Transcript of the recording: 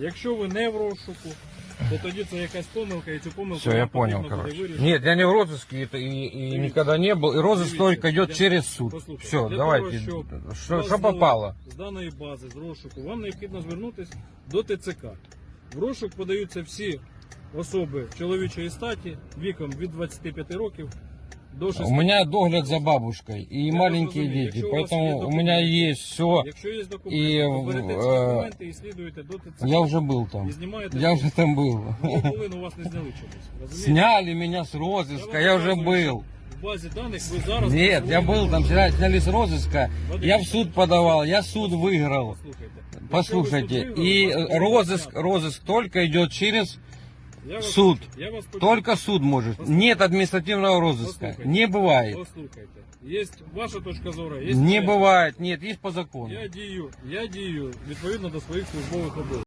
Якщо ви не в розшуку, то тоді це якась помилка, і цю помилку Все, я вам понял, потрібно буде короче. вирішити. Нет, я не в розыске это и, и Дивіться. никогда не был. И розыск Дивіться, только идет для- через суд. Послухайте, Все, для давайте. того, щоб Что, вас что зняли попало? З даної бази, з розшуку, вам необхідно звернутися до ТЦК. В розшук подаються всі особи чоловічої статі віком від 25 років до 60. У меня догляд за бабушкой и Я маленькие разумею, дети, якщо у вас поэтому є у меня документи. есть все. Якщо є І, документи, то берете ці е, документи і слідуєте до ТЦК. Я уже был там. І знімаєте. Я уже там был. Ну, коли у вас не зняли чомусь. розумієте? Сняли меня с розыска, вам я уже показую, был. що В базі даних ви зараз... Нет, я был там, сняли сняли с розыска. Подождите. Я в суд подавал, я суд выиграл. Послухайте. Послушайте, Якщо ви суд и виграли, э, вас розыск, зняти. розыск только идет через Я вас- суд. Я вас почув. Только суд может. Послушайте. Нет административного розыска. Послушайте. Не бывает. Послухайте. Є ваша точка зору, є Не моя. бывает. Нет, есть по закону. Я дію, я дію відповідно до своїх службових обов'язків.